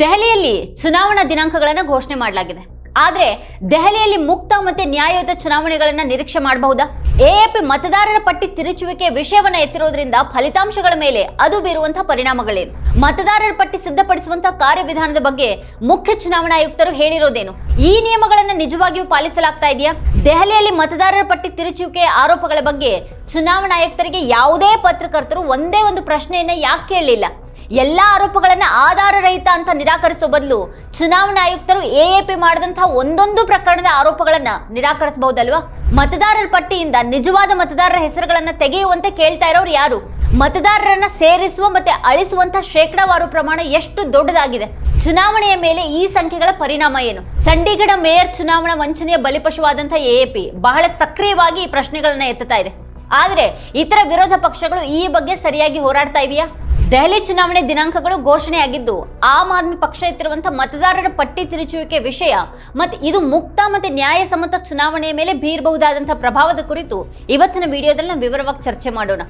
ದೆಹಲಿಯಲ್ಲಿ ಚುನಾವಣಾ ದಿನಾಂಕಗಳನ್ನು ಘೋಷಣೆ ಮಾಡಲಾಗಿದೆ. ಆದರೆ ದೆಹಲಿಯಲ್ಲಿ ಮುಕ್ತ ಮತ್ತೆ ನ್ಯಾಯಯುತ ಚುನಾವಣೆಗಳನ್ನ ನಿರೀಕ್ಷೆ ಮಾಡಬಹುದಾ? ಎಎಪಿ ಮತದಾರರ ಪಟ್ಟಿ ತಿರುಚುವಿಕೆ ವಿಷಯವನ್ನ ಎತ್ತಿರೋದ್ರಿಂದ ಫಲಿತಾಂಶಗಳ ಮೇಲೆ ಅದು ಬೀರುವಂತಹ ಪರಿಣಾಮಗಳೇನು? ಮತದಾರರ ಪಟ್ಟಿ ಸಿದ್ಧಪಡಿಸುವಂತಹ ಕಾರ್ಯವಿಧಾನದ ಬಗ್ಗೆ ಮುಖ್ಯ ಚುನಾವಣಾ ಆಯುಕ್ತರು ಹೇಳಿರೋದೇನು? ಈ ನಿಯಮಗಳನ್ನ ನಿಜವಾಗಿಯೂ ಪಾಲಿಸಲಾಗ್ತಾ ಇದೆಯಾ? ದೆಹಲಿಯಲ್ಲಿ ಮತದಾರರ ಪಟ್ಟಿ ತಿರುಚುವಿಕೆ ಆರೋಪಗಳ ಬಗ್ಗೆ ಚುನಾವಣಾ ಆಯುಕ್ತರಿಗೆ ಯಾವುದೇ ಪತ್ರಕರ್ತರು ಒಂದೇ ಒಂದು ಪ್ರಶ್ನೆಯನ್ನ ಯಾಕೆ ಕೇಳಲಿಲ್ಲ? ಎಲ್ಲಾ ಆರೋಪಗಳನ್ನು ಆಧಾರರಹಿತ ಅಂತ ನಿರಾಕರಿಸೋ ಬದಲು ಚುನಾವಣಾ ಆಯುಕ್ತರು ಎಎಪಿ ಮಾಡಿದಂತಹ ಒಂದೊಂದು ಪ್ರಕರಣದ ಆರೋಪಗಳನ್ನ ನಿರಾಕರಿಸಬಹುದಲ್ವಾ? ಮತದಾರರ ಪಟ್ಟಿಯಿಂದ ನಿಜವಾದ ಮತದಾರರ ಹೆಸರುಗಳನ್ನು ತೆಗೆಯುವಂತೆ ಕೇಳ್ತಾ ಇರೋರು ಯಾರು? ಮತದಾರರನ್ನ ಸೇರಿಸುವ ಮತ್ತೆ ಅಳಿಸುವಂತ ಶೇಕಡಾವಾರು ಪ್ರಮಾಣ ಎಷ್ಟು ದೊಡ್ಡದಾಗಿದೆ? ಚುನಾವಣೆಯ ಮೇಲೆ ಈ ಸಂಖ್ಯೆಗಳ ಪರಿಣಾಮ ಏನು? ಚಂಡೀಗಢ ಮೇಯರ್ ಚುನಾವಣಾ ವಂಚನೆಯ ಬಲಿಪಶುವಾದಂತಹ ಎಎಪಿ ಬಹಳ ಸಕ್ರಿಯವಾಗಿ ಈ ಪ್ರಶ್ನೆಗಳನ್ನ ಎತ್ತುತ್ತಾ ಇದೆ. ಆದ್ರೆ ಇತರ ವಿರೋಧ ಪಕ್ಷಗಳು ಈ ಬಗ್ಗೆ ಸರಿಯಾಗಿ ಹೋರಾಡ್ತಾ ಇದೆಯಾ? ದೆಹಲಿ ಚುನಾವಣೆ ದಿನಾಂಕಗಳು ಘೋಷಣೆಯಾಗಿದ್ದು, ಆಮ್ ಆದ್ಮಿ ಪಕ್ಷ ಎತ್ತಿರುವಂತಹ ಮತದಾರರ ಪಟ್ಟಿ ತಿರುಚುವಿಕೆ ವಿಷಯ ಮತ್ತು ಇದು ಮುಕ್ತ ಮತ್ತೆ ನ್ಯಾಯಸಮ್ಮತ ಚುನಾವಣೆಯ ಮೇಲೆ ಬೀರಬಹುದಾದಂತಹ ಪ್ರಭಾವದ ಕುರಿತು ಇವತ್ತಿನ ವಿಡಿಯೋದಲ್ಲಿ ನಾವು ವಿವರವಾಗಿ ಚರ್ಚೆ ಮಾಡೋಣ.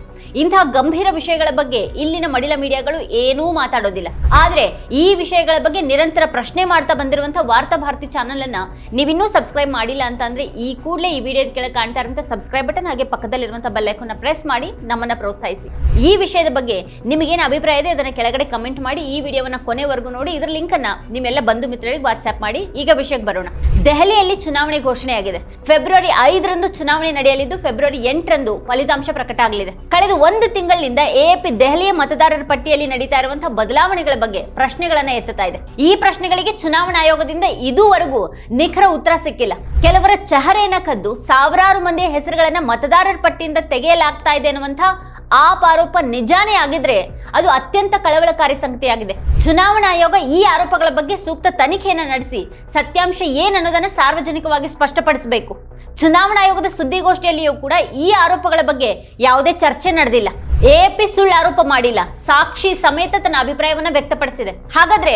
ಇಂತಹ ಗಂಭೀರ ವಿಷಯಗಳ ಬಗ್ಗೆ ಇಲ್ಲಿನ ಮಡಿಲ ಮೀಡಿಯಾಗಳು ಏನೂ ಮಾತಾಡೋದಿಲ್ಲ. ಆದ್ರೆ ಈ ವಿಷಯಗಳ ಬಗ್ಗೆ ನಿರಂತರ ಪ್ರಶ್ನೆ ಮಾಡ್ತಾ ಬಂದಿರುವಂತಹ ವಾರ್ತಾ ಭಾರತಿ ಚಾನಲ್ ಅನ್ನ ನೀವಿನ್ನೂ ಸಬ್ಸ್ಕ್ರೈಬ್ ಮಾಡಿಲ್ಲ ಅಂತ ಅಂದ್ರೆ ಈ ಕೂಡಲೇ ಈ ವಿಡಿಯೋದ ಕೆಳಗೆ ಕಾಣ್ತಾ ಇರುವಂತಹ ಸಬ್ಸ್ಕ್ರೈಬ್ ಬಟನ್ ಹಾಗೆ ಪಕ್ಕದಲ್ಲಿರುವಂತಹ ಬೆಲ್ ಐಕಾನ್ ಪ್ರೆಸ್ ಮಾಡಿ ನಮ್ಮನ್ನ ಪ್ರೋತ್ಸಾಹಿಸಿ. ಈ ವಿಷಯದ ಬಗ್ಗೆ ನಿಮಗೇನು ಅಭಿಪ್ರಾಯ ಇದೆ, ಅದನ್ನ ಕೆಳಗಡೆ ಕಮೆಂಟ್ ಮಾಡಿ, ಈ ವಿಡಿಯೋವನ್ನ ಕೊನೆವರೆಗೂ ನೋಡಿ. ಇದರ ಲಿಂಕ್ ಅನ್ನ ನಿಮ್ಮೆಲ್ಲ ಬಂಧು ಮಿತ್ರರಿಗೆ ವಾಟ್ಸ್ಆ್ಯಪ್ ಮಾಡಿ. ಈಗ ವಿಷಯಕ್ಕೆ ಬರೋಣ. ದೆಹಲಿಯಲ್ಲಿ ಚುನಾವಣೆ ಘೋಷಣೆಯಾಗಿದೆ ಫೆಬ್ರವರಿ ಐದರಂದು ಚುನಾವಣೆ ನಡೆಯಲಿದ್ದು, ಫೆಬ್ರವರಿ ಎಂಟರಂದು ಫಲಿತಾಂಶ ಪ್ರಕಟ ಆಗಲಿದೆ. ಕಳೆದ ಒಂದು ತಿಂಗಳಿನಿಂದ ಎಎಪಿ ದೆಹಲಿಯ ಮತದಾರರ ಪಟ್ಟಿಯಲ್ಲಿ ನಡೀತಾ ಇರುವಂತಹ ಬದಲಾವಣೆಗಳ ಬಗ್ಗೆ ಪ್ರಶ್ನೆಗಳನ್ನ ಎತ್ತುತ್ತಾ ಇದೆ. ಈ ಪ್ರಶ್ನೆಗಳಿಗೆ ಚುನಾವಣಾ ಆಯೋಗದಿಂದ ಇದುವರೆಗೂ ನಿಖರ ಉತ್ತರ ಸಿಕ್ಕಿಲ್ಲ. ಕೆಲವರ ಚಹರೆಯನ್ನ ಕದ್ದು ಸಾವಿರಾರು ಮಂದಿಯ ಹೆಸರುಗಳನ್ನ ಮತದಾರರ ಪಟ್ಟಿಯಿಂದ ತೆಗೆಯಲಾಗ್ತಾ ಇದೆ ಅನ್ನುವಂತಹ ಆಪ್ ಆರೋಪ ನಿಜಾನೇ ಆಗಿದ್ರೆ ಅದು ಅತ್ಯಂತ ಕಳವಳಕಾರಿ ಸಂಗತಿಯಾಗಿದೆ. ಚುನಾವಣಾ ಆಯೋಗ ಈ ಆರೋಪಗಳ ಬಗ್ಗೆ ಸೂಕ್ತ ತನಿಖೆಯನ್ನು ನಡೆಸಿ, ಸತ್ಯಾಂಶ ಏನನ್ನೋದನ್ನ ಸಾರ್ವಜನಿಕವಾಗಿ ಸ್ಪಷ್ಟಪಡಿಸಬೇಕು. ಚುನಾವಣಾ ಆಯೋಗದ ಸುದ್ದಿಗೋಷ್ಠಿಯಲ್ಲಿಯೂ ಕೂಡ ಈ ಆರೋಪಗಳ ಬಗ್ಗೆ ಯಾವುದೇ ಚರ್ಚೆ ನಡೆದಿಲ್ಲ. ಎಪಿ ಸುಳ್ಳು ಆರೋಪ ಮಾಡಿಲ್ಲ. ಸಾಕ್ಷಿ ಸಮೇತ ತನ್ನ ಅಭಿಪ್ರಾಯವನ್ನ ವ್ಯಕ್ತಪಡಿಸಿದೆ. ಹಾಗಾದ್ರೆ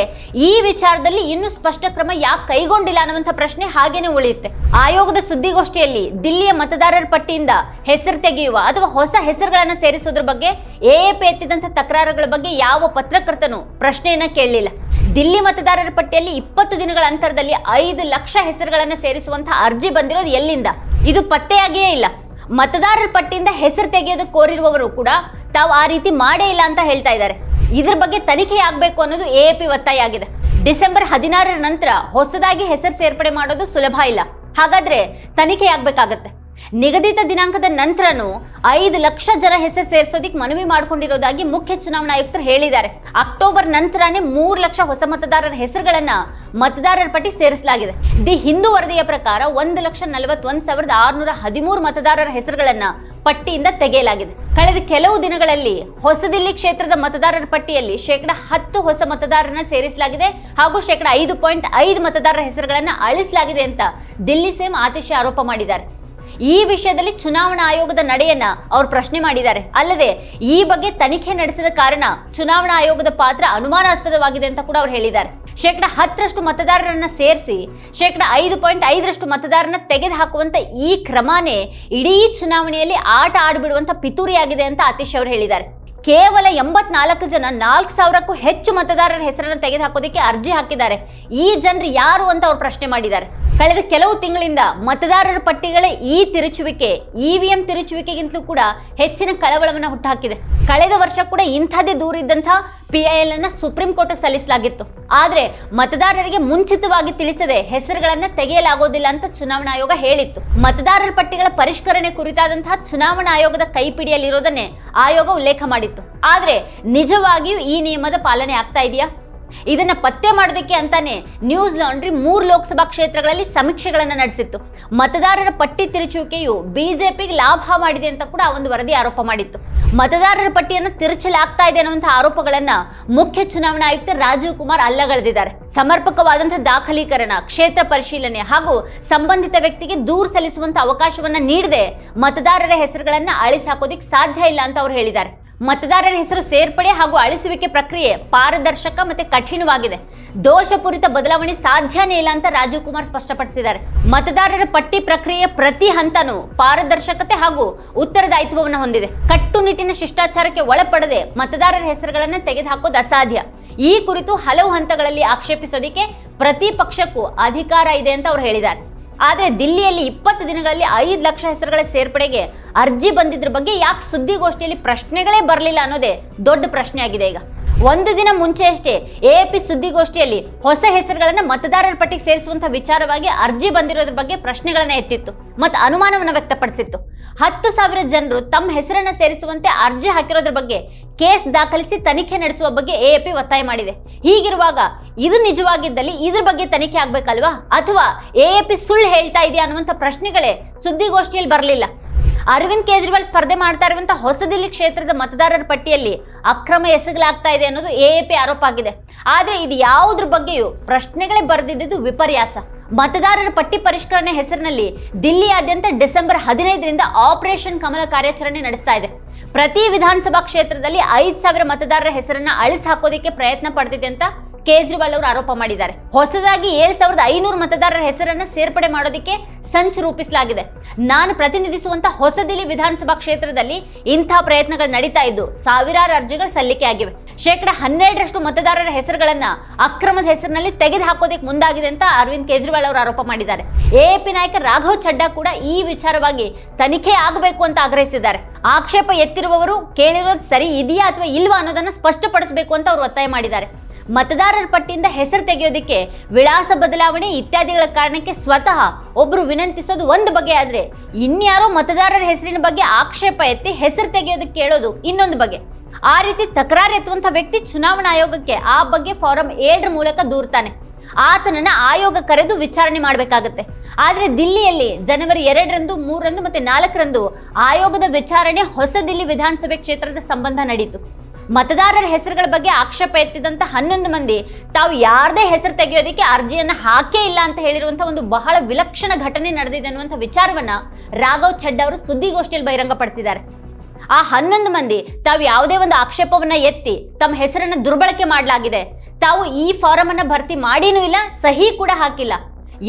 ಈ ವಿಚಾರದಲ್ಲಿ ಇನ್ನೂ ಸ್ಪಷ್ಟ ಕ್ರಮ ಯಾಕೆ ಕೈಗೊಂಡಿಲ್ಲ ಅನ್ನುವಂಥ ಪ್ರಶ್ನೆ ಹಾಗೇನೆ ಉಳಿಯುತ್ತೆ. ಆಯೋಗದ ಸುದ್ದಿಗೋಷ್ಠಿಯಲ್ಲಿ ದಿಲ್ಲಿಯ ಮತದಾರರ ಪಟ್ಟಿಯಿಂದ ಹೆಸರು ತೆಗೆಯುವ ಅಥವಾ ಹೊಸ ಹೆಸರುಗಳನ್ನು ಸೇರಿಸೋದ್ರ ಬಗ್ಗೆ ಎಎಪಿ ಎತ್ತಿದಂಥ ತಕರಾರುಗಳ ಬಗ್ಗೆ ಯಾವ ಪತ್ರಕರ್ತನು ಪ್ರಶ್ನೆಯನ್ನು ಕೇಳಲಿಲ್ಲ. ದಿಲ್ಲಿ ಮತದಾರರ ಪಟ್ಟಿಯಲ್ಲಿ ಇಪ್ಪತ್ತು ದಿನಗಳ ಅಂತರದಲ್ಲಿ ಐದು ಲಕ್ಷ ಹೆಸರುಗಳನ್ನು ಸೇರಿಸುವಂತಹ ಅರ್ಜಿ ಬಂದಿರೋದು ಎಲ್ಲಿಂದ? ಇದು ಪತ್ತೆಯಾಗಿಯೇ ಇಲ್ಲ. ಮತದಾರರ ಪಟ್ಟಿಯಿಂದ ಹೆಸರು ತೆಗೆಯೋದು ಕೋರಿರುವವರು ಕೂಡ ತಾವು ಆ ರೀತಿ ಮಾಡೇ ಇಲ್ಲ ಅಂತ ಹೇಳ್ತಾ ಇದ್ದಾರೆ. ಇದ್ರ ಬಗ್ಗೆ ತನಿಖೆ ಆಗಬೇಕು ಅನ್ನೋದು ಪಿ ಒತ್ತಾಯ ಆಗಿದೆ. ಡಿಸೆಂಬರ್ ಹದಿನಾರರ ನಂತರ ಹೊಸದಾಗಿ ಹೆಸರು ಸೇರ್ಪಡೆ ಮಾಡೋದು ಸುಲಭ ಇಲ್ಲ. ಹಾಗಾದ್ರೆ ತನಿಖೆ ಆಗ್ಬೇಕಾಗತ್ತೆ. ನಿಗದಿತ ದಿನಾಂಕದ ನಂತರನೂ ಐದು ಲಕ್ಷ ಜನ ಹೆಸರು ಸೇರಿಸೋದಿಕ್ ಮನವಿ ಮಾಡಿಕೊಂಡಿರೋದಾಗಿ ಮುಖ್ಯ ಚುನಾವಣಾ ಆಯುಕ್ತರು ಹೇಳಿದ್ದಾರೆ. ಅಕ್ಟೋಬರ್ ನಂತರನೇ ಮೂರು ಲಕ್ಷ ಹೊಸ ಮತದಾರರ ಹೆಸರುಗಳನ್ನ ಮತದಾರರ ಪಟ್ಟಿ ಸೇರಿಸಲಾಗಿದೆ. ದಿ ಹಿಂದೂ ವರದಿಯ ಪ್ರಕಾರ ಒಂದು ಲಕ್ಷ ನಲವತ್ತೊಂದು ಸಾವಿರದ ಆರುನೂರ ಹದಿಮೂರು ಮತದಾರರ ಹೆಸರುಗಳನ್ನ ಪಟ್ಟಿಯಿಂದ ತೆಗೆಯಲಾಗಿದೆ. ಕಳೆದ ಕೆಲವು ದಿನಗಳಲ್ಲಿ ಹೊಸದಿಲ್ಲಿ ಕ್ಷೇತ್ರದ ಮತದಾರರ ಪಟ್ಟಿಯಲ್ಲಿ ಶೇಕಡ ಹತ್ತು ಹೊಸ ಮತದಾರರನ್ನ ಸೇರಿಸಲಾಗಿದೆ ಹಾಗೂ ಶೇಕಡ ಐದು ಪಾಯಿಂಟ್ ಐದು ಮತದಾರರ ಹೆಸರುಗಳನ್ನ ಅಳಿಸಲಾಗಿದೆ ಅಂತ ದಿಲ್ಲಿ ಸೇಮ್ ಆತಿಶಿ ಆರೋಪ ಮಾಡಿದ್ದಾರೆ. ಈ ವಿಷಯದಲ್ಲಿ ಚುನಾವಣಾ ಆಯೋಗದ ನಡೆಯನ್ನ ಅವರು ಪ್ರಶ್ನೆ ಮಾಡಿದ್ದಾರೆ. ಅಲ್ಲದೆ ಈ ಬಗ್ಗೆ ತನಿಖೆ ನಡೆಸಿದ ಕಾರಣ ಚುನಾವಣಾ ಆಯೋಗದ ಪಾತ್ರ ಅನುಮಾನಾಸ್ಪದವಾಗಿದೆ ಅಂತ ಕೂಡ ಅವರು ಹೇಳಿದ್ದಾರೆ. ಶೇಕಡ ಹತ್ತರಷ್ಟು ಮತದಾರರನ್ನ ಸೇರಿಸಿ ಶೇಕಡ ಐದು ಪಾಯಿಂಟ್ ಐದರಷ್ಟು ತೆಗೆದು ಹಾಕುವಂತ ಈ ಕ್ರಮನೇ ಇಡೀ ಚುನಾವಣೆಯಲ್ಲಿ ಆಟ ಆಡಿಬಿಡುವಂತ ಪಿತೂರಿಯಾಗಿದೆ ಅಂತ ಅತೀಶ್ ಅವರು ಹೇಳಿದ್ದಾರೆ. ಕೇವಲ ಎಂಬತ್ನಾಲ್ಕು ಜನ, ನಾಲ್ಕು ಸಾವಿರಕ್ಕೂ ಹೆಚ್ಚು ಮತದಾರರ ಹೆಸರನ್ನು ತೆಗೆದುಹಾಕೋದಕ್ಕೆ ಅರ್ಜಿ ಹಾಕಿದ್ದಾರೆ. ಈ ಜನರು ಯಾರು ಅಂತ ಅವ್ರು ಪ್ರಶ್ನೆ ಮಾಡಿದ್ದಾರೆ. ಕಳೆದ ಕೆಲವು ತಿಂಗಳಿಂದ ಮತದಾರರ ಪಟ್ಟಿಗಳ ಈ ತಿರುಚುವಿಕೆ, ಇವಿಎಂ ತಿರುಚುವಿಕೆಗಿಂತಲೂ ಕೂಡ ಹೆಚ್ಚಿನ ಕಳವಳವನ್ನು ಹುಟ್ಟುಹಾಕಿದೆ. ಕಳೆದ ವರ್ಷ ಕೂಡ ಇಂಥದ್ದೇ ದೂರ ಐ ಎಲ್ ಅನ್ನು ಸುಪ್ರೀಂ ಕೋರ್ಟ್ಗೆ ಸಲ್ಲಿಸಲಾಗಿತ್ತು. ಆದರೆ ಮತದಾರರಿಗೆ ಮುಂಚಿತವಾಗಿ ತಿಳಿಸದೆ ಹೆಸರುಗಳನ್ನು ತೆಗೆಯಲಾಗೋದಿಲ್ಲ ಅಂತ ಚುನಾವಣಾ ಆಯೋಗ ಹೇಳಿತ್ತು. ಮತದಾರರ ಪಟ್ಟಿಗಳ ಪರಿಷ್ಕರಣೆ ಕುರಿತಾದಂತಹ ಚುನಾವಣಾ ಆಯೋಗದ ಕೈಪಿಡಿಯಲ್ಲಿರೋದನ್ನೇ ಆಯೋಗ ಉಲ್ಲೇಖ ಮಾಡಿತ್ತು. ಆದರೆ ನಿಜವಾಗಿಯೂ ಈ ನಿಯಮದ ಪಾಲನೆ ಆಗ್ತಾ ಇದೆಯಾ? ಇದನ್ನ ಪತ್ತೆ ಮಾಡೋದಕ್ಕೆ ಅಂತಾನೆ ನ್ಯೂಸ್ ಲಾಂಡ್ರಿ ಮೂರು ಲೋಕಸಭಾ ಕ್ಷೇತ್ರಗಳಲ್ಲಿ ಸಮೀಕ್ಷೆಗಳನ್ನ ನಡೆಸಿತ್ತು. ಮತದಾರರ ಪಟ್ಟಿ ತಿರುಚುವಿಕೆಯು ಬಿಜೆಪಿಗೆ ಲಾಭ ಮಾಡಿದೆ ಅಂತ ಕೂಡ ಒಂದು ವರದಿ ಆರೋಪ ಮಾಡಿತ್ತು. ಮತದಾರರ ಪಟ್ಟಿಯನ್ನು ತಿರುಚಲಾಗ್ತಾ ಇದೆ ಅನ್ನುವಂತಹ ಆರೋಪಗಳನ್ನ ಮುಖ್ಯ ಚುನಾವಣಾ ಆಯುಕ್ತ ರಾಜೀವ್ ಕುಮಾರ್ ಅಲ್ಲಗಳೆದಿದ್ದಾರೆ. ಸಮರ್ಪಕವಾದಂತಹ ದಾಖಲೀಕರಣ, ಕ್ಷೇತ್ರ ಪರಿಶೀಲನೆ ಹಾಗೂ ಸಂಬಂಧಿತ ವ್ಯಕ್ತಿಗೆ ದೂರು ಸಲ್ಲಿಸುವಂತಹ ಅವಕಾಶವನ್ನ ನೀಡದೆ ಮತದಾರರ ಹೆಸರುಗಳನ್ನ ಅಳಿಸಾಕೋದಿಕ್ ಸಾಧ್ಯ ಇಲ್ಲ ಅಂತ ಅವ್ರು ಹೇಳಿದ್ದಾರೆ. ಮತದಾರರ ಹೆಸರು ಸೇರ್ಪಡೆ ಹಾಗೂ ಅಳಿಸುವಿಕೆ ಪ್ರಕ್ರಿಯೆ ಪಾರದರ್ಶಕ ಮತ್ತೆ ಕಠಿಣವಾಗಿದೆ. ದೋಷಪೂರಿತ ಬದಲಾವಣೆ ಸಾಧ್ಯನೇ ಇಲ್ಲ ಅಂತ ರಾಜೀವ್ ಕುಮಾರ್ ಸ್ಪಷ್ಟಪಡಿಸಿದ್ದಾರೆ. ಮತದಾರರ ಪಟ್ಟಿ ಪ್ರಕ್ರಿಯೆ ಪ್ರತಿ ಹಂತನೂ ಪಾರದರ್ಶಕತೆ ಹಾಗೂ ಉತ್ತರದಾಯಿತ್ವವನ್ನು ಹೊಂದಿದೆ. ಕಟ್ಟುನಿಟ್ಟಿನ ಶಿಷ್ಟಾಚಾರಕ್ಕೆ ಒಳಪಡದೆ ಮತದಾರರ ಹೆಸರುಗಳನ್ನು ತೆಗೆದುಹಾಕೋದು ಅಸಾಧ್ಯ. ಈ ಕುರಿತು ಹಲವು ಹಂತಗಳಲ್ಲಿ ಆಕ್ಷೇಪಿಸೋದಿಕ್ಕೆ ಪ್ರತಿ ಪಕ್ಷಕ್ಕೂ ಅಧಿಕಾರ ಇದೆ ಅಂತ ಅವರು ಹೇಳಿದ್ದಾರೆ. ಆದರೆ ದಿಲ್ಲಿಯಲ್ಲಿ ಇಪ್ಪತ್ತು ದಿನಗಳಲ್ಲಿ ಐದು ಲಕ್ಷ ಹೆಸರುಗಳ ಸೇರ್ಪಡೆಗೆ ಅರ್ಜಿ ಬಂದಿದ್ರ ಬಗ್ಗೆ ಯಾಕೆ ಸುದ್ದಿಗೋಷ್ಠಿಯಲ್ಲಿ ಪ್ರಶ್ನೆಗಳೇ ಬರಲಿಲ್ಲ ಅನ್ನೋದೇ ದೊಡ್ಡ ಪ್ರಶ್ನೆ ಆಗಿದೆ ಈಗ. ಒಂದು ದಿನ ಮುಂಚೆ ಅಷ್ಟೇ ಪಿ ಸುದ್ದಿಗೋಷ್ಠಿಯಲ್ಲಿ ಹೊಸ ಹೆಸರುಗಳನ್ನ ಮತದಾರರ ಪಟ್ಟಿಗೆ ಸೇರಿಸುವಂತ ವಿಚಾರವಾಗಿ ಅರ್ಜಿ ಬಂದಿರೋದ್ರ ಬಗ್ಗೆ ಪ್ರಶ್ನೆಗಳನ್ನ ಎತ್ತಿತ್ತು. ಮತ್ತು ಅನುಮಾನವನ್ನು ವ್ಯಕ್ತಪಡಿಸಿತ್ತು. ಹತ್ತು ಸಾವಿರ ಜನರು ತಮ್ಮ ಹೆಸರನ್ನ ಸೇರಿಸುವಂತೆ ಅರ್ಜಿ ಹಾಕಿರೋದ್ರ ಬಗ್ಗೆ ಕೇಸ್ ದಾಖಲಿಸಿ ತನಿಖೆ ನಡೆಸುವ ಬಗ್ಗೆ ಎ ಪಿ ಒತ್ತಾಯ ಮಾಡಿದೆ. ಹೀಗಿರುವಾಗ ಇದು ನಿಜವಾಗಿದ್ದಲ್ಲಿ ಇದ್ರ ಬಗ್ಗೆ ತನಿಖೆ ಆಗ್ಬೇಕಲ್ವಾ? ಅಥವಾ ಎ ಪಿ ಸುಳ್ಳು ಹೇಳ್ತಾ ಇದೆಯಾ ಅನ್ನುವಂಥ ಪ್ರಶ್ನೆಗಳೇ ಸುದ್ದಿಗೋಷ್ಠಿಯಲ್ಲಿ ಬರಲಿಲ್ಲ. ಅರವಿಂದ್ ಕೇಜ್ರಿವಾಲ್ ಸ್ಪರ್ಧೆ ಮಾಡ್ತಾ ಇರುವಂತಹ ಹೊಸದಿಲ್ಲಿ ಕ್ಷೇತ್ರದ ಮತದಾರರ ಪಟ್ಟಿಯಲ್ಲಿ ಅಕ್ರಮ ಎಸಗಲಾಗ್ತಾ ಇದೆ ಅನ್ನೋದು ಎಎಪಿ ಆರೋಪ ಆಗಿದೆ. ಆದ್ರೆ ಇದು ಯಾವುದ್ರ ಬಗ್ಗೆಯೂ ಪ್ರಶ್ನೆಗಳೇ ಬರೆದಿದ್ದು ವಿಪರ್ಯಾಸ. ಮತದಾರರ ಪಟ್ಟಿ ಪರಿಷ್ಕರಣೆ ಹೆಸರಿನಲ್ಲಿ ದಿಲ್ಲಿಯಾದ್ಯಂತ ಡಿಸೆಂಬರ್ ಹದಿನೈದರಿಂದ ಆಪರೇಷನ್ ಕಮಲ ಕಾರ್ಯಾಚರಣೆ ನಡೆಸ್ತಾ ಇದೆ. ಪ್ರತಿ ವಿಧಾನಸಭಾ ಕ್ಷೇತ್ರದಲ್ಲಿ ಐದು ಸಾವಿರ ಮತದಾರರ ಹೆಸರನ್ನ ಅಳಿಸಿ ಹಾಕೋದಕ್ಕೆ ಪ್ರಯತ್ನ ಪಡ್ತಿದೆ ಅಂತ ಕೇಜ್ರಿವಾಲ್ ಅವರು ಆರೋಪ ಮಾಡಿದ್ದಾರೆ. ಹೊಸದಾಗಿ ಏಳು ಸಾವಿರದ ಐನೂರು ಮತದಾರರ ಹೆಸರನ್ನ ಸೇರ್ಪಡೆ ಮಾಡೋದಕ್ಕೆ ಸಂಚು ರೂಪಿಸಲಾಗಿದೆ. ನಾನು ಪ್ರತಿನಿಧಿಸುವಂತ ಹೊಸದಿಲ್ಲಿ ವಿಧಾನಸಭಾ ಕ್ಷೇತ್ರದಲ್ಲಿ ಇಂಥ ಪ್ರಯತ್ನಗಳು ನಡೀತಾ ಇದ್ದು ಸಾವಿರಾರು ಅರ್ಜಿಗಳು ಸಲ್ಲಿಕೆ ಆಗಿವೆ. ಶೇಕಡ ಹನ್ನೆರಡರಷ್ಟು ಮತದಾರರ ಹೆಸರುಗಳನ್ನ ಅಕ್ರಮದ ಹೆಸರಿನಲ್ಲಿ ತೆಗೆದು ಹಾಕೋದಕ್ಕೆ ಮುಂದಾಗಿದೆ ಅಂತ ಅರವಿಂದ್ ಕೇಜ್ರಿವಾಲ್ ಅವರು ಆರೋಪ ಮಾಡಿದ್ದಾರೆ. ಎಎಪಿ ನಾಯಕ ರಾಘವ್ ಚಡ್ಡಾ ಕೂಡ ಈ ವಿಚಾರವಾಗಿ ತನಿಖೆ ಆಗಬೇಕು ಅಂತ ಆಗ್ರಹಿಸಿದ್ದಾರೆ. ಆಕ್ಷೇಪ ಎತ್ತಿರುವವರು ಕೇಳಿರೋದು ಸರಿ ಇದೆಯಾ ಅಥವಾ ಇಲ್ವಾ ಅನ್ನೋದನ್ನ ಸ್ಪಷ್ಟಪಡಿಸಬೇಕು ಅಂತ ಅವರು ಒತ್ತಾಯ ಮಾಡಿದ್ದಾರೆ. ಮತದಾರರ ಪಟ್ಟಿಯಿಂದ ಹೆಸರು ತೆಗೆಯೋದಕ್ಕೆ ವಿಳಾಸ ಬದಲಾವಣೆ ಇತ್ಯಾದಿಗಳ ಕಾರಣಕ್ಕೆ ಸ್ವತಃ ಒಬ್ರು ವಿನಂತಿಸೋದು ಒಂದು ಬಗೆ ಆದ್ರೆ ಇನ್ಯಾರೋ ಮತದಾರರ ಹೆಸರಿನ ಬಗ್ಗೆ ಆಕ್ಷೇಪ ಎತ್ತಿ ಹೆಸರು ತೆಗೆಯೋದಕ್ಕೆ ಕೇಳೋದು ಇನ್ನೊಂದು ಬಗೆ. ಆ ರೀತಿ ತಕರಾರು ಎತ್ತುವಂಥ ವ್ಯಕ್ತಿ ಚುನಾವಣಾ ಆಯೋಗಕ್ಕೆ ಆ ಬಗ್ಗೆ ಫಾರಂ ಏಳರ ಮೂಲಕ ದೂರ್ತಾನೆ. ಆತನನ್ನ ಆಯೋಗ ಕರೆದು ವಿಚಾರಣೆ ಮಾಡಬೇಕಾಗತ್ತೆ. ಆದರೆ ದಿಲ್ಲಿಯಲ್ಲಿ ಜನವರಿ ಎರಡರಂದು, ಮೂರರಂದು ಮತ್ತೆ ನಾಲ್ಕರಂದು ಆಯೋಗದ ವಿಚಾರಣೆ ಹೊಸ ದಿಲ್ಲಿ ವಿಧಾನಸಭೆ ಕ್ಷೇತ್ರದ ಸಂಬಂಧ ನಡೀತು. ಮತದಾರರ ಹೆಸರುಗಳ ಬಗ್ಗೆ ಆಕ್ಷೇಪ ಎತ್ತಿದಂತ ಹನ್ನೊಂದು ಮಂದಿ. ತಾವು ಯಾರದೇ ಹೆಸರು ತೆಗೆಯೋದಕ್ಕೆ ಅರ್ಜಿಯನ್ನು ಹಾಕೇ ಇಲ್ಲ ಅಂತ ಹೇಳಿರುವಂಥ ಒಂದು ಬಹಳ ವಿಲಕ್ಷಣ ಘಟನೆ ನಡೆದಿದೆ ಅನ್ನುವಂಥ ವಿಚಾರವನ್ನ ರಾಘವ್ ಛಡ್ ಅವರು ಸುದ್ದಿಗೋಷ್ಠಿಯಲ್ಲಿ ಬಹಿರಂಗಪಡಿಸಿದ್ದಾರೆ. ಆ ಹನ್ನೊಂದು ಮಂದಿ ತಾವು ಯಾವುದೇ ಒಂದು ಆಕ್ಷೇಪವನ್ನ ಎತ್ತಿ ತಮ್ಮ ಹೆಸರನ್ನ ದುರ್ಬಳಕೆ ಮಾಡಲಾಗಿದೆ. ತಾವು ಈ ಫಾರಂ ಅನ್ನ ಭರ್ತಿ ಮಾಡಿನೂ ಇಲ್ಲ, ಸಹಿ ಕೂಡ ಹಾಕಿಲ್ಲ.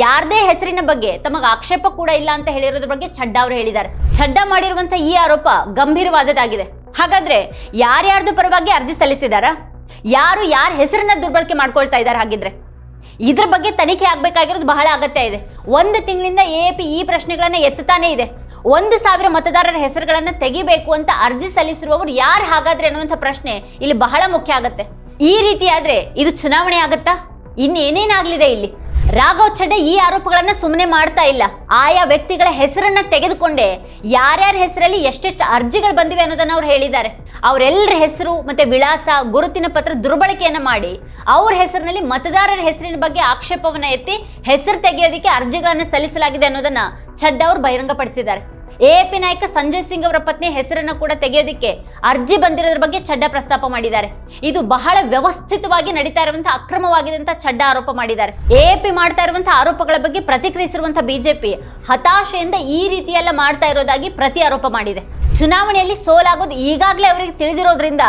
ಯಾರದೇ ಹೆಸರಿನ ಬಗ್ಗೆ ತಮಗೆ ಆಕ್ಷೇಪ ಕೂಡ ಇಲ್ಲ ಅಂತ ಹೇಳಿರೋದ್ರ ಬಗ್ಗೆ ಛಡ್ಡಾ ಅವರು ಹೇಳಿದ್ದಾರೆ. ಛಡ್ಡಾ ಮಾಡಿರುವಂತಹ ಈ ಆರೋಪ ಗಂಭೀರವಾದದ್ದಾಗಿದೆ. ಹಾಗಾದ್ರೆ ಯಾರ್ಯಾರ್ದು ಪರವಾಗಿ ಅರ್ಜಿ ಸಲ್ಲಿಸಿದಾರಾ? ಯಾರು ಯಾರ ಹೆಸರನ್ನ ದುರ್ಬಳಕೆ ಮಾಡ್ಕೊಳ್ತಾ ಇದ್ದಾರೆ ಹಾಗಿದ್ರೆ? ಇದ್ರ ಬಗ್ಗೆ ತನಿಖೆ ಆಗ್ಬೇಕಾಗಿರೋದು ಬಹಳ ಅಗತ್ಯ ಇದೆ. ಒಂದು ತಿಂಗಳಿಂದ ಎ ಈ ಪ್ರಶ್ನೆಗಳನ್ನ ಎತ್ತುತ್ತಾನೆ ಇದೆ. ಒಂದು ಸಾವಿರ ಮತದಾರರ ಹೆಸರುಗಳನ್ನ ತೆಗಿಬೇಕು ಅಂತ ಅರ್ಜಿ ಸಲ್ಲಿಸಿರುವವರು ಯಾರು ಹಾಗಾದ್ರೆ ಅನ್ನುವಂಥ ಪ್ರಶ್ನೆ ಇಲ್ಲಿ ಬಹಳ ಮುಖ್ಯ ಆಗತ್ತೆ. ಈ ರೀತಿ ಆದ್ರೆ ಇದು ಚುನಾವಣೆ ಆಗತ್ತಾ? ಇನ್ನೇನೇನಾಗ್ಲಿದೆ ಇಲ್ಲಿ? ರಾಘವ್ ಚಡ್ಡೆ ಈ ಆರೋಪಗಳನ್ನ ಸುಮ್ಮನೆ ಮಾಡ್ತಾ ಇಲ್ಲ. ಆಯಾ ವ್ಯಕ್ತಿಗಳ ಹೆಸರನ್ನ ತೆಗೆದುಕೊಂಡೇ. ಯಾರ್ಯಾರ ಹೆಸರಲ್ಲಿ ಎಷ್ಟೆಷ್ಟು ಅರ್ಜಿಗಳು ಬಂದಿವೆ ಅನ್ನೋದನ್ನ ಅವ್ರು ಹೇಳಿದ್ದಾರೆ. ಅವರೆಲ್ಲರ ಹೆಸರು ಮತ್ತೆ ವಿಳಾಸ, ಗುರುತಿನ ಪತ್ರ ದುರ್ಬಳಕೆಯನ್ನ ಮಾಡಿ, ಅವ್ರ ಹೆಸರಿನಲ್ಲಿ ಮತದಾರರ ಹೆಸರಿನ ಬಗ್ಗೆ ಆಕ್ಷೇಪವನ್ನ ಎತ್ತಿ ಹೆಸರು ತೆಗೆಯೋದಕ್ಕೆ ಅರ್ಜಿಗಳನ್ನ ಸಲ್ಲಿಸಲಾಗಿದೆ ಅನ್ನೋದನ್ನ ಚಡ್ಡ ಅವರು ಬಹಿರಂಗಪಡಿಸಿದ್ದಾರೆ. ಎಎಪಿ ನಾಯಕ ಸಂಜಯ್ ಸಿಂಗ್ ಅವರ ಪತ್ನಿ ಹೆಸರನ್ನು ಕೂಡ ತೆಗೆಯೋದಕ್ಕೆ ಅರ್ಜಿ ಬಂದಿರೋದ್ರ ಬಗ್ಗೆ ಚಡ್ಡ ಪ್ರಸ್ತಾಪ ಮಾಡಿದ್ದಾರೆ. ಇದು ಬಹಳ ವ್ಯವಸ್ಥಿತವಾಗಿ ನಡೀತಾ ಇರುವಂತಹ ಅಕ್ರಮವಾಗಿದೆ ಅಂತ ಚಡ್ಡ ಆರೋಪ ಮಾಡಿದ್ದಾರೆ. ಎಎಪಿ ಮಾಡ್ತಾ ಇರುವಂತಹ ಆರೋಪಗಳ ಬಗ್ಗೆ ಪ್ರತಿಕ್ರಿಯಿಸಿರುವಂತಹ ಬಿಜೆಪಿ ಹತಾಶೆಯಿಂದ ಈ ರೀತಿಯೆಲ್ಲ ಮಾಡ್ತಾ ಇರೋದಾಗಿ ಪ್ರತಿ ಆರೋಪ ಮಾಡಿದೆ. ಚುನಾವಣೆಯಲ್ಲಿ ಸೋಲಾಗೋದು ಈಗಾಗಲೇ ಅವರಿಗೆ ತಿಳಿದಿರೋದ್ರಿಂದ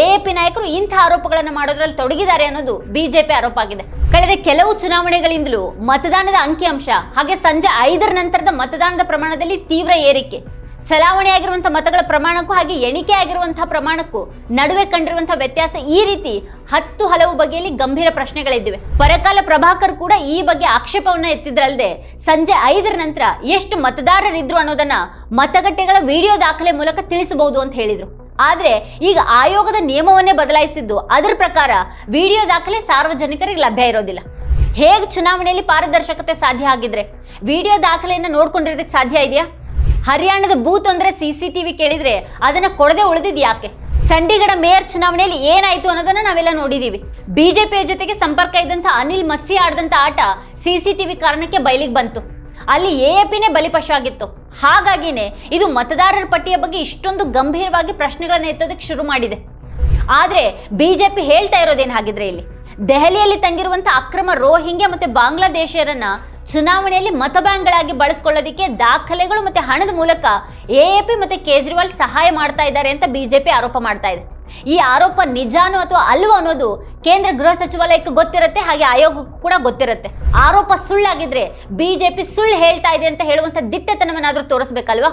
ಎಎಪಿ ನಾಯಕರು ಇಂಥ ಆರೋಪಗಳನ್ನು ಮಾಡೋದ್ರಲ್ಲಿ ತೊಡಗಿದ್ದಾರೆ ಅನ್ನೋದು ಬಿಜೆಪಿ ಆರೋಪ ಆಗಿದೆ. ಕಳೆದ ಕೆಲವು ಚುನಾವಣೆಗಳಿಂದಲೂ ಮತದಾನದ ಅಂಕಿಅಂಶ ಹಾಗೆ ಸಂಜೆ ಐದರ ನಂತರದ ಮತದಾನದ ಪ್ರಮಾಣದಲ್ಲಿ ತೀವ್ರ ಏರಿಕೆ. ಚಲಾವಣೆ ಆಗಿರುವಂತಹ ಮತಗಳ ಪ್ರಮಾಣಕ್ಕೂ ಹಾಗೆ ಎಣಿಕೆ ಆಗಿರುವಂತಹ ಪ್ರಮಾಣಕ್ಕೂ ನಡುವೆ ಕಂಡಿರುವಂತಹ ವ್ಯತ್ಯಾಸ ಈ ರೀತಿ ಹತ್ತು ಹಲವು ಬಗೆಯಲ್ಲಿ ಗಂಭೀರ ಪ್ರಶ್ನೆಗಳಿದ್ದಿವೆ. ಪರಕಾಲ ಪ್ರಭಾಕರ್ ಕೂಡ ಈ ಬಗ್ಗೆ ಆಕ್ಷೇಪವನ್ನ ಎತ್ತಿದ್ರಲ್ಲದೆ ಸಂಜೆ ಐದರ ನಂತರ ಎಷ್ಟು ಮತದಾರರಿದ್ರು ಅನ್ನೋದನ್ನ ಮತಗಟ್ಟೆಗಳ ವಿಡಿಯೋ ದಾಖಲೆ ಮೂಲಕ ತಿಳಿಸಬಹುದು ಅಂತ ಹೇಳಿದ್ರು. ಆದ್ರೆ ಈಗ ಆಯೋಗದ ನಿಯಮವನ್ನೇ ಬದಲಾಯಿಸಿದ್ದು ಅದರ ಪ್ರಕಾರ ವಿಡಿಯೋ ದಾಖಲೆ ಸಾರ್ವಜನಿಕರಿಗೆ ಲಭ್ಯ ಇರೋದಿಲ್ಲ. ಹೇಗೆ ಚುನಾವಣೆಯಲ್ಲಿ ಪಾರದರ್ಶಕತೆ ಸಾಧ್ಯ ಆಗಿದ್ರೆ? ವಿಡಿಯೋ ದಾಖಲೆಯನ್ನು ನೋಡ್ಕೊಂಡಿರೋದಕ್ಕೆ ಸಾಧ್ಯ ಇದೆಯಾ? ಹರಿಯಾಣದ ಬೂತ್ ಅಂದ್ರೆ ಸಿ ಟಿವಿ ಕೇಳಿದ್ರೆ ಅದನ್ನ ಕೊಡದೆ ಉಳಿದಿದ್ ಯಾಕೆ? ಚಂಡೀಗಢ ಮೇಯರ್ ಚುನಾವಣೆಯಲ್ಲಿ ಏನಾಯ್ತು ಅನ್ನೋದನ್ನ ನಾವೆಲ್ಲ ನೋಡಿದೀವಿ. ಬಿಜೆಪಿಯ ಜೊತೆಗೆ ಸಂಪರ್ಕ ಇದ್ದಂತ ಅನಿಲ್ ಮಸ್ಸಿ ಆಡಿದಂಥ ಆಟ ಸಿ ಟಿವಿ ಕಾರಣಕ್ಕೆ ಬಯಲಿಗೆ ಬಂತು. ಅಲ್ಲಿ ಎಎಪಿನೇ ಬಲಿಪಶು ಆಗಿತ್ತು ಹಾಗಾಗಿನೇ ಇದು ಮತದಾರರ ಪಟ್ಟಿಯ ಬಗ್ಗೆ ಇಷ್ಟೊಂದು ಗಂಭೀರವಾಗಿ ಪ್ರಶ್ನೆಗಳನ್ನ ಎತ್ತೋದಕ್ಕೆ ಶುರು ಮಾಡಿದೆ. ಆದ್ರೆ ಬಿಜೆಪಿ ಹೇಳ್ತಾ ಇರೋದೇನು ಹಾಗಿದ್ರೆ ಇಲ್ಲಿ? ದೆಹಲಿಯಲ್ಲಿ ತಂಗಿರುವಂತ ಅಕ್ರಮ ರೋಹಿಂಗ್ಯ ಮತ್ತೆ ಬಾಂಗ್ಲಾದೇಶಿಯರನ್ನ ಚುನಾವಣೆಯಲ್ಲಿ ಮತಬ್ಯಾಂಕ್ಗಳಾಗಿ ಬಳಸ್ಕೊಳ್ಳೋದಕ್ಕೆ ದಾಖಲೆಗಳು ಮತ್ತೆ ಹಣದ ಮೂಲಕ ಎಎಪಿ ಮತ್ತೆ ಕೇಜ್ರಿವಾಲ್ ಸಹಾಯ ಮಾಡ್ತಾ ಇದ್ದಾರೆ ಅಂತ ಬಿಜೆಪಿ ಆರೋಪ ಮಾಡ್ತಾ ಇದೆ. ಈ ಆರೋಪ ನಿಜಾನೋ ಅಥವಾ ಅಲ್ವೋ ಅನ್ನೋದು ಕೇಂದ್ರ ಗೃಹ ಸಚಿವಾಲಯಕ್ಕೆ ಗೊತ್ತಿರುತ್ತೆ, ಹಾಗೆ ಆಯೋಗಕ್ಕೂ ಕೂಡ ಗೊತ್ತಿರುತ್ತೆ. ಆರೋಪ ಸುಳ್ಳಾಗಿದ್ರೆ ಬಿಜೆಪಿ ಸುಳ್ಳು ಹೇಳ್ತಾ ಇದೆ ಅಂತ ಹೇಳುವಂತ ದಿಟ್ಟತನವನ್ನಾದ್ರೂ ತೋರಿಸ್ಬೇಕಲ್ವಾ?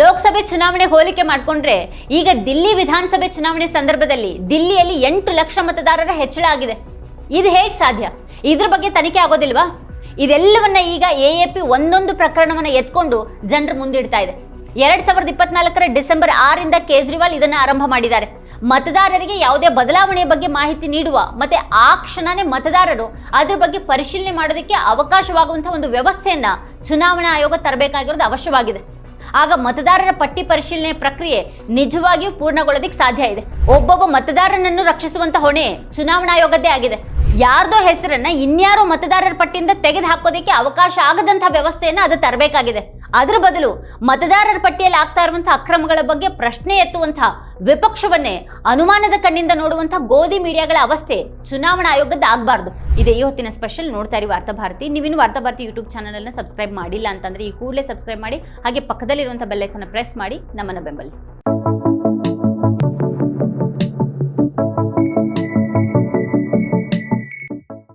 ಲೋಕಸಭೆ ಚುನಾವಣೆ ಹೋಲಿಕೆ ಮಾಡಿಕೊಂಡ್ರೆ ಈಗ ದಿಲ್ಲಿ ವಿಧಾನಸಭೆ ಚುನಾವಣೆ ಸಂದರ್ಭದಲ್ಲಿ ದಿಲ್ಲಿಯಲ್ಲಿ ಎಂಟು ಲಕ್ಷ ಮತದಾರರ ಹೆಚ್ಚಳ ಆಗಿದೆ. ಇದು ಹೇಗೆ ಸಾಧ್ಯ? ಇದ್ರ ಬಗ್ಗೆ ತನಿಖೆ ಆಗೋದಿಲ್ವಾ? ಇದೆಲ್ಲವನ್ನ ಈಗ ಎ ಎ ಪಿ ಒಂದೊಂದು ಪ್ರಕರಣವನ್ನ ಎತ್ಕೊಂಡು ಜನರು ಮುಂದಿಡ್ತಾ ಇದೆ. ಎರಡ್ ಸಾವಿರದ ಇಪ್ಪತ್ನಾಲ್ಕರ ಡಿಸೆಂಬರ್ ಆರಿಂದ ಕೇಜ್ರಿವಾಲ್ ಇದನ್ನ ಆರಂಭ ಮಾಡಿದ್ದಾರೆ. ಮತದಾರರಿಗೆ ಯಾವುದೇ ಬದಲಾವಣೆಯ ಬಗ್ಗೆ ಮಾಹಿತಿ ನೀಡುವ ಮತ್ತೆ ಆ ಕ್ಷಣನೇ ಮತದಾರರು ಅದ್ರ ಬಗ್ಗೆ ಪರಿಶೀಲನೆ ಮಾಡೋದಕ್ಕೆ ಅವಕಾಶವಾಗುವಂತಹ ಒಂದು ವ್ಯವಸ್ಥೆಯನ್ನ ಚುನಾವಣಾ ಆಯೋಗ ತರಬೇಕಾಗಿರೋದು ಅವಶ್ಯವಾಗಿದೆ. ಆಗ ಮತದಾರರ ಪಟ್ಟಿ ಪರಿಶೀಲನೆ ಪ್ರಕ್ರಿಯೆ ನಿಜವಾಗಿಯೂ ಪೂರ್ಣಗೊಳ್ಳೋದಕ್ಕೆ ಸಾಧ್ಯ ಇದೆ. ಒಬ್ಬೊಬ್ಬ ಮತದಾರನನ್ನು ರಕ್ಷಿಸುವಂತ ಹೊಣೆ ಚುನಾವಣಾ ಆಯೋಗದ್ದೇ ಆಗಿದೆ. ಯಾರ್ದೋ ಹೆಸರನ್ನ ಇನ್ಯಾರೋ ಮತದಾರರ ಪಟ್ಟಿಯಿಂದ ತೆಗೆದು ಹಾಕೋದಕ್ಕೆ ಅವಕಾಶ ಆಗದಂತಹ ವ್ಯವಸ್ಥೆಯನ್ನ ಅದು ತರಬೇಕಾಗಿದೆ. ಅದರ ಬದಲು ಮತದಾರರ ಪಟ್ಟಿಯಲ್ಲಿ ಆಗ್ತಾ ಇರುವಂತಹ ಅಕ್ರಮಗಳ ಬಗ್ಗೆ ಪ್ರಶ್ನೆ ಎತ್ತುವಂತಹ ವಿಪಕ್ಷವನ್ನೇ ಅನುಮಾನದ ಕಣ್ಣಿಂದ ನೋಡುವಂತಹ ಗೋಧಿ ಮೀಡಿಯಾಗಳ ಅವಸ್ಥೆ ಚುನಾವಣಾ ಆಯೋಗದ ಆಗಬಾರ್ದು. ಇದೇ ಈ ಹೊತ್ತಿನ ಸ್ಪೆಷಲ್ ನೋಡ್ತಾ ಇರಿ ವಾರ್ತಾ ಭಾರತಿ. ನೀವಿನ್ನು ವಾರ್ತಾ ಭಾರತಿ ಯೂಟ್ಯೂಬ್ ಚಾನಲ್ ಅನ್ನ ಸಬ್ಸ್ಕ್ರೈಬ್ ಮಾಡಿಲ್ಲ ಅಂತಂದ್ರೆ ಈ ಕೂಡಲೇ ಸಬ್ಸ್ಕ್ರೈಬ್ ಮಾಡಿ ಹಾಗೆ ಪಕ್ಕದಲ್ಲಿರುವಂತಹ ಬೆಲ್ಲೈಕನ್ನ ಪ್ರೆಸ್ ಮಾಡಿ ನಮ್ಮನ್ನು ಬೆಂಬಲಿಸಿ.